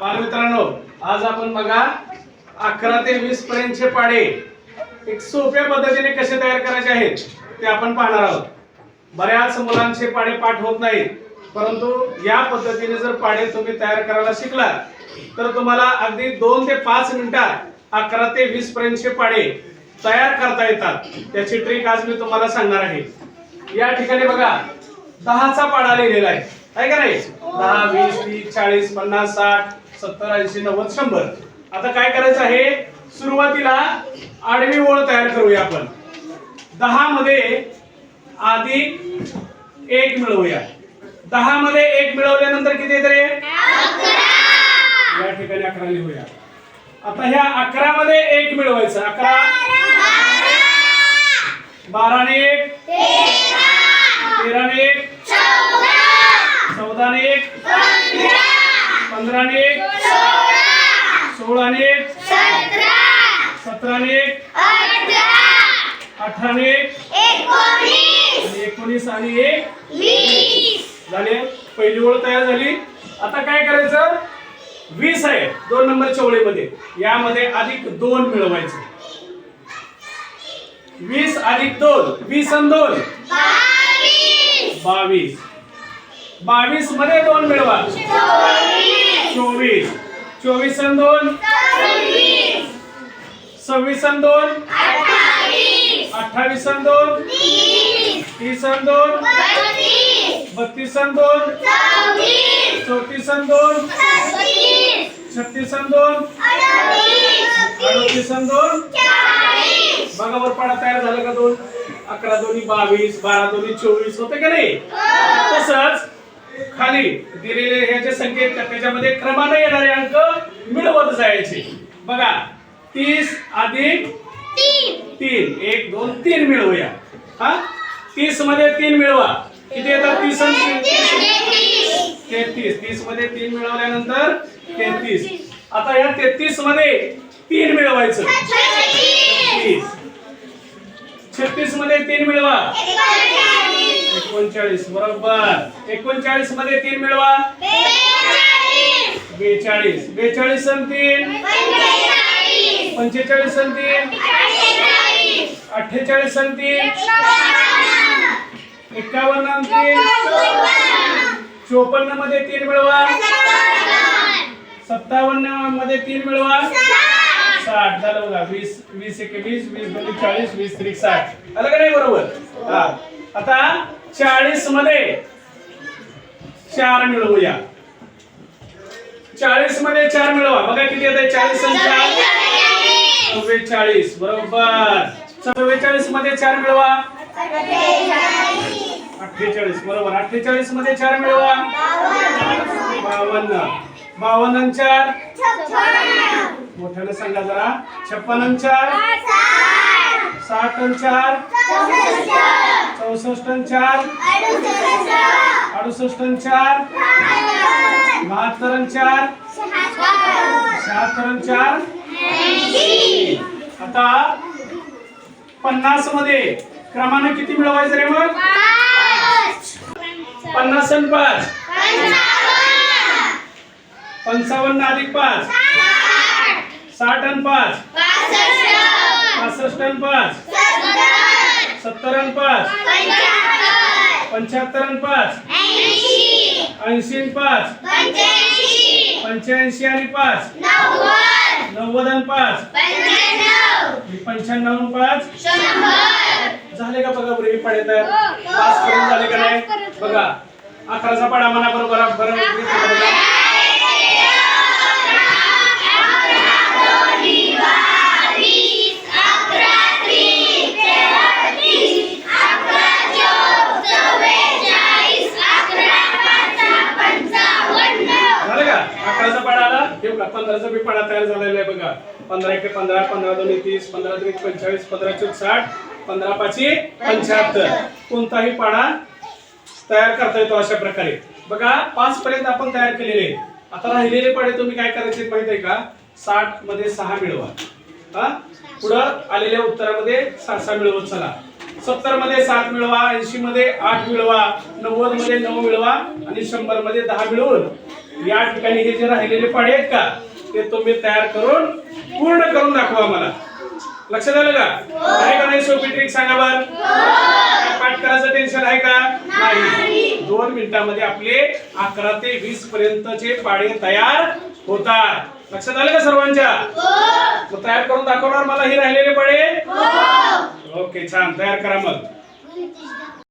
बालमित्रांनो आज आपण बघा अकरा ते वीस पर्यंतचे पाडे एक सोप्या पद्धतीने कसे तयार करायचे आहेत ते आपण पाहणार आहोत. बऱ्याच मुलांचे पाडे पाठ होत नाहीत परंतु या पद्धतीने जर पाडे तुम्ही तयार करायला शिकला तर तुम्हाला अगदी दोन ते पाच मिनिटात अकरा ते वीस पर्यंतचे पाडे तयार करता येतात. त्याची ट्रिक आज मी तुम्हाला सांगणार आहे. या ठिकाणी बघा दहाचा पाडा लिहिलेला आहे. आहे का नाही? दहा वीस तीस चाळीस पन्नास साठ सत्तर ऐंशी नव्वद शंभर. आता काय करायचं आहे? सुरुवातीला आडवी ओळ तयार करूया आपण. दहा मध्ये अधिक एक मिळवूया. दहा मध्ये एक मिळवल्यानंतर किती येत या ठिकाणी अकरा लिहूया. आता ह्या अकरा मध्ये एक मिळवायचं. अकरा. बाराने एक. तेराने एक. चौदाने एक. पंधराने एक. सोळाने एक. सतराने एक. अठराने एक. आणि एकोणीस आणि एक. झाले. पहिली ओळ तयार झाली. आता काय करायचं? वीस आहे. दोन नंबरच्या ओळीमध्ये. यामध्ये अधिक दोन मिळवायचं. वीस अधिक दोन. वीस आणि दोन. बावीस. बावीस. मध्ये दोन मिळवा. चोवीस. चोवीस आणि दोन? सव्वीस. आणि दोन? अठ्ठावीस. आणि दोन? तीस. आणि दोन? बत्तीस. आणि दोन? चौतीस. आणि दोन? छत्तीस. आणि दोन? अडतीस आणि दोन? बघा वर पाडा तयार झाला का दोन? अकरा दोन्ही बावीस बारा दोन्ही चोवीस होते का नाही? तसंच खाली दिलेले हे जे संकेत त्याच्यामध्ये क्रमाने येणारे अंक मिळवत जायचे. बघा तीस अधिक तीन. एक दोन तीन मिळवूया. हा? तीसमध्ये तीन मिळवा. किती येतात? तीस? तेहतीस. तीसमध्ये तीन मिळवल्यानंतर तेहतीस. आता या तेहतीसमध्ये तीन मिळवायचं. छत्तीस छत्तीसमध्ये तीन मिळवा. एकोणचाळीस. बरोबर. एकोणचाळीसमध्ये तीन मिळवा. बेचाळीस. बेचाळीस. आणि तीन. पंचेचाळीस. आणि तीन. अठ्ठेचाळीस. आणि तीन. एकावन्न. तीन. चोपन्नमध्ये तीन मिळवा. सत्तावन्न. मध्ये तीन मिळवा. साठ झालं बघा वीस वीस एक वीस वीस दोन चाळीस वीस त्रिक साठ आलं का नाही बरोबर? हा. आता चाळीसमध्ये चार मिळवूया. चाळीसमध्ये चार मिळवा. बघा किती येत चाळीस आणि चार? चव्वेचाळीस बरोबर. चव्वेचाळीसमध्ये चार मिळवा. अठ्ठेचाळीस बरोबर. अठ्ठेचाळीसमध्ये चार मिळवा. बावन्न. बावन्न. चार? मोठ्याने सांगा जरा. छप्पन चार. साठ चार. चौसष्ट चार. अडुसष्ट चार. बहात्तर चार. शहात्तर चार. आता पन्नासमध्ये क्रमाने किती मिळवायचं रे मग? पन्नास आणि पाच. पंचावन्न अधिक पाच. साठ आणि पाच. पासष्ट आणि पाच. सत्तर आणि पाच. पंच्याहत्तर आणि पाच. ऐंशी आणि पाच. पंच्याऐंशी आणि पाच. नव्वद आणि पाच. पंच्याण्णव आणि पाच. झाले का बघा बरे पाडे तर पाच करून झाले का नाही? बघा. अकराचा पाडा मना बरोबर बरोबर हे बी पाडा तयार झालेला आहे बघा. पंधरा एक पंधरा पंधरा दोन तीस पंधरा दोन पंचेचाळीस पंधरा चौक साठ पंधरा पाचशे पंच्याहत्तर. कोणताही पाडा तयार करता येतो अशा प्रकारे. बघा पाच पर्यंत आपण तयार केलेले आता राहिलेले पाडे तुम्ही काय करायचे माहीत आहे का? साठमध्ये सहा मिळवा. हा? पुढं आलेल्या उत्तरामध्ये सहा सहा मिळवत चला. सत्तरमध्ये सात मिळवा ऐंशी मध्ये आठ मिळवा नव्वदमध्ये नऊ मिळवा आणि शंभरमध्ये दहा मिळवून या ठिकाणी हे जे राहिलेले पाडे आहेत का? ते तुम्ही तयार करून पूर्ण करून दाखवा मला. लक्षात आलं का? आहे का नाही सोपी ट्रिक सांगा बर? पाठ करायचं टेन्शन आहे का? नाही. दोन मिनिटांमध्ये आपले अकरा ते वीस पर्यंतचे पाडे तयार होतात. लक्षात आलं का सर्वांच्या? मग तयार करून दाखवणार मला हे राहिलेले पाडे ओके छान. तयार करा मग.